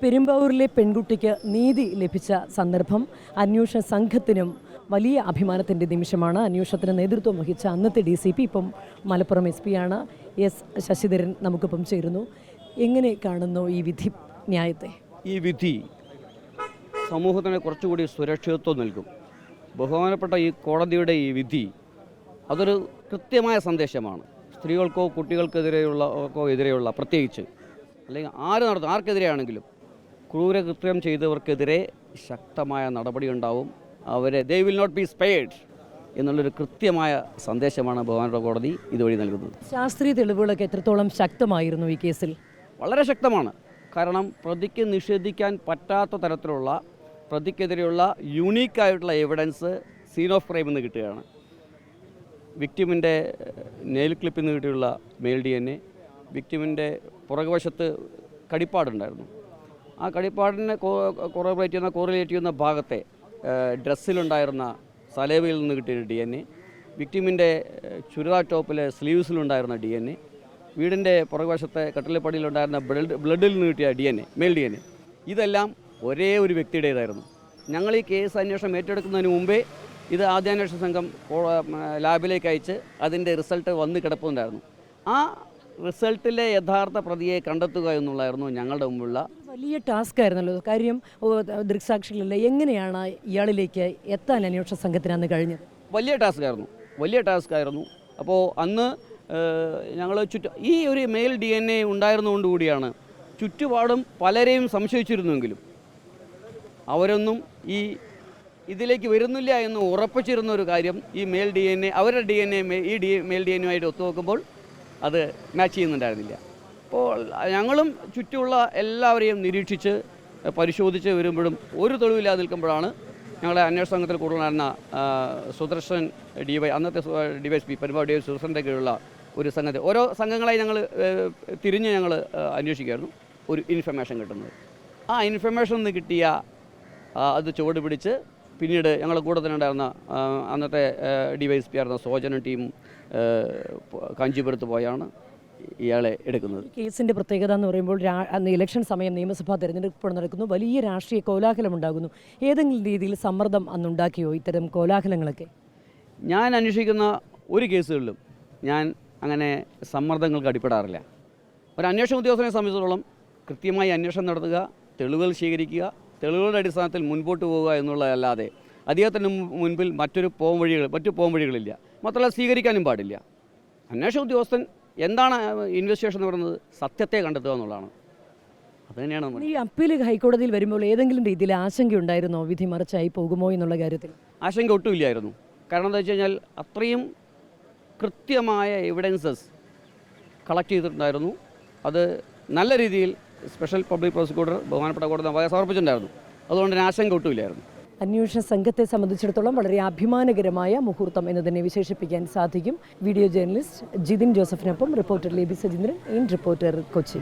പെരുമ്പാവൂരിലെ പെൺകുട്ടിക്ക് നീതി ലഭിച്ച സന്ദർഭം അന്വേഷണ സംഘത്തിനും വലിയ അഭിമാനത്തിന്റെ നിമിഷമാണ്. അന്വേഷണത്തിന് നേതൃത്വം വഹിച്ച അന്നത്തെ ഡി സി പി ഇപ്പം മലപ്പുറം എസ് പിയാണ് എസ് ശശിധരൻ നമുക്കിപ്പം ചേരുന്നു. എങ്ങനെ കാണുന്നു ഈ വിധി ന്യായത്തെ? ഈ വിധി സമൂഹത്തിന് കുറച്ചുകൂടി സുരക്ഷിതത്വം നൽകും. ബഹുമാനപ്പെട്ട ഈ കോടതിയുടെ ഈ വിധി അതൊരു കൃത്യമായ സന്ദേശമാണ്. സ്ത്രീകൾക്കോ കുട്ടികൾക്കതിരെയുള്ളക്കോ എതിരെയുള്ള പ്രത്യേകിച്ച് അല്ലെങ്കിൽ ആര് നടത്തും ആർക്കെതിരെയാണെങ്കിലും ക്രൂരകൃത്യം ചെയ്തവർക്കെതിരെ ശക്തമായ നടപടി ഉണ്ടാവും അവരെ they will not be spared എന്നുള്ളൊരു കൃത്യമായ സന്ദേശമാണ് ബഹുമാനപ്പെട്ട കോടതി ഇതുവഴി നൽകുന്നത്. ശാസ്ത്രീയ തെളിവുകളൊക്കെ എത്രത്തോളം ശക്തമായിരുന്നു ഈ കേസിൽ? വളരെ ശക്തമാണ്. കാരണം പ്രതിക്ക് നിഷേധിക്കാൻ പറ്റാത്ത തരത്തിലുള്ള പ്രതിക്കെതിരെയുള്ള യുണീക്കായിട്ടുള്ള എവിഡൻസ് സീൻ ഓഫ് ക്രൈം എന്ന് കിട്ടുകയാണ്. വിക്ടിമിന്റെ നെയിൽ ക്ലിപ്പിൽ നിന്ന് കിട്ടിയുള്ള മെയിൽ ഡി എൻ എ വിക്ടിമിന്റെ പുറകുവശത്ത് കടിപ്പാടുണ്ടായിരുന്നു. ആ കടിപ്പാടിനെ കോറോബറേറ്റ് ചെയ്യുന്ന കോറിലേറ്റ് ചെയ്യുന്ന ഭാഗത്തെ ഡ്രസ്സിലുണ്ടായിരുന്ന സലേവയിൽ നിന്ന് കിട്ടിയ ഡി എൻ എ വിക്ടിമിന്റെ ചുരിദാർ ടോപ്പിലെ സ്ലീവ്സിലുണ്ടായിരുന്ന ഡി എൻ എ വീടിന്റെ പുറകുവശത്തെ കട്ടിലപ്പടിയിലുണ്ടായിരുന്ന ബ്ലഡ് ബ്ലഡിൽ നിന്ന് കിട്ടിയ D N A male D N A ഇതെല്ലാം ഒരേ ഒരു വ്യക്തിയുടേതായിരുന്നു. ഞങ്ങൾ ഈ കേസ് അന്വേഷണം ഏറ്റെടുക്കുന്നതിന് മുമ്പേ ഇത് ആദ്യാന്വേഷണ സംഘം ലാബിലേക്ക് അയച്ച് അതിന്റെ റിസൾട്ട് വന്ന് കിടപ്പുണ്ടായിരുന്നു. ആ റിസൾട്ടിലെ യഥാർത്ഥ പ്രതിയെ കണ്ടെത്തുക എന്നുള്ളതായിരുന്നു ഞങ്ങളുടെ മുമ്പുള്ള വലിയ ടാസ്ക് ആയിരുന്നല്ലോ കാര്യം ദൃക്സാക്ഷികളല്ലേ എങ്ങനെയാണ് ഇയാളിലേക്ക് എത്താൻ അന്വേഷണ സംഘത്തിന് അന്ന് കഴിഞ്ഞത്? വലിയ ടാസ്ക് ആയിരുന്നു. വലിയ ടാസ്ക് ആയിരുന്നു. അപ്പോൾ അന്ന് ഞങ്ങൾ ചുറ്റ ഈ ഒരു മെയിൽ ഡി എൻ എ ഉണ്ടായിരുന്നുകൊണ്ടുകൂടിയാണ് ചുറ്റുപാടും പലരെയും സംശയിച്ചിരുന്നുവെങ്കിലും അവരൊന്നും ഈ ഇതിലേക്ക് വരുന്നില്ല എന്ന് ഉറപ്പിച്ചിരുന്ന ഒരു കാര്യം ഈ മെയിൽ ഡി എൻ എ അവരുടെ ഡി എൻ എ ഈ D male D N A ആയിട്ട് ഒത്തുനോക്കുമ്പോൾ അത് മാച്ച് ചെയ്യുന്നുണ്ടായിരുന്നില്ല. അപ്പോൾ ഞങ്ങളും ചുറ്റുമുള്ള എല്ലാവരെയും നിരീക്ഷിച്ച് പരിശോധിച്ച് വരുമ്പോഴും ഒരു തെളിവില്ലാതെ നിൽക്കുമ്പോഴാണ് ഞങ്ങളുടെ അന്വേഷണ സംഘത്തിൽ കൂടുതലായിരുന്ന സുദർശൻ ഡി വൈ അന്നത്തെ ഡി വൈ എസ് പി പരിപാടി ഡി വൈ സുദർശന്റെ കീഴിലുള്ള ഒരു സംഘത്തെ ഓരോ സംഘങ്ങളായി ഞങ്ങൾ തിരിഞ്ഞ് ഞങ്ങൾ അന്വേഷിക്കുമായിരുന്നു ഒരു ഇൻഫർമേഷൻ കിട്ടുന്നത്. ആ ഇൻഫർമേഷൻ നിന്ന് കിട്ടിയ അത് ചുവട് പിടിച്ച് പിന്നീട് ഞങ്ങൾ കൂടെ തന്നെ ഉണ്ടായിരുന്ന അന്നത്തെ ഡി വൈ എസ് പി ആയിരുന്ന സോജനും ടീം കാഞ്ചീപുരത്ത് പോയാണ്. ഇയാളെ എടുക്കുന്നത്. കേസിന്റെ പ്രത്യേകത എന്ന് പറയുമ്പോൾ അന്ന് ഇലക്ഷൻ സമയം നിയമസഭാ തെരഞ്ഞെടുപ്പ് നടക്കുന്നു. വലിയ രാഷ്ട്രീയ കോലാഹലം ഉണ്ടാകുന്നു. ഏതെങ്കിലും രീതിയിൽ സമ്മർദ്ദം അന്നുണ്ടാക്കിയോ ഇത്തരം കോലാഹലങ്ങളൊക്കെ? ഞാൻ അന്വേഷിക്കുന്ന ഒരു കേസുകളിലും ഞാൻ അങ്ങനെ സമ്മർദ്ദങ്ങൾക്ക് അടിപ്പെടാറില്ല. ഒരു അന്വേഷണ ഉദ്യോഗസ്ഥനെ സംബന്ധിച്ചിടത്തോളം കൃത്യമായി അന്വേഷണം നടത്തുക തെളിവുകൾ ശേഖരിക്കുക തെളിവുകളുടെ അടിസ്ഥാനത്തിൽ മുൻപോട്ട് പോവുക എന്നുള്ളതല്ലാതെ അദ്ദേഹത്തിന് മുൻപിൽ മറ്റൊരു പോം വഴികൾ മറ്റു പോം വഴികളില്ല മാത്രമല്ല സ്വീകരിക്കാനും പാടില്ല. അന്വേഷണ ഉദ്യോഗസ്ഥൻ എന്താണ് ഇൻവെസ്റ്റിഗേഷൻ എന്ന് പറയുന്നത്? സത്യത്തെ കണ്ടെത്തുക എന്നുള്ളതാണ്. ഈ അപ്പീൽ ഹൈക്കോടതിയിൽ വരുമ്പോൾ ഏതെങ്കിലും രീതിയിൽ ആശങ്കയുണ്ടായിരുന്നോ? വിധി മറിച്ചായി പോകുമോ എന്നുള്ള കാര്യത്തിൽ? ആശങ്ക ഒട്ടുമില്ലായിരുന്നു കാരണം എന്താ വെച്ച് കഴിഞ്ഞാൽ അത്രയും കൃത്യമായ എവിഡൻസസ് കളക്ട് ചെയ്തിട്ടുണ്ടായിരുന്നു. അത് നല്ല രീതിയിൽ സ്പെഷ്യൽ പബ്ലിക് പ്രോസിക്യൂട്ടർ ബഹുമാനപ്പെട്ട കോടതി സമർപ്പിച്ചിട്ടുണ്ടായിരുന്നു. അതുകൊണ്ട് തന്നെ ആശങ്ക ഒട്ടുമില്ലായിരുന്നു അന്വേഷണ സംഘത്തെ സംബന്ധിച്ചിടത്തോളം വളരെ അഭിമാനകരമായ മുഹൂർത്തം എന്ന് തന്നെ വിശേഷിപ്പിക്കാൻ സാധിക്കും. Video journalist Jithin ജോസഫിനൊപ്പം reporter Leby Sajeendran in reporter Kochi.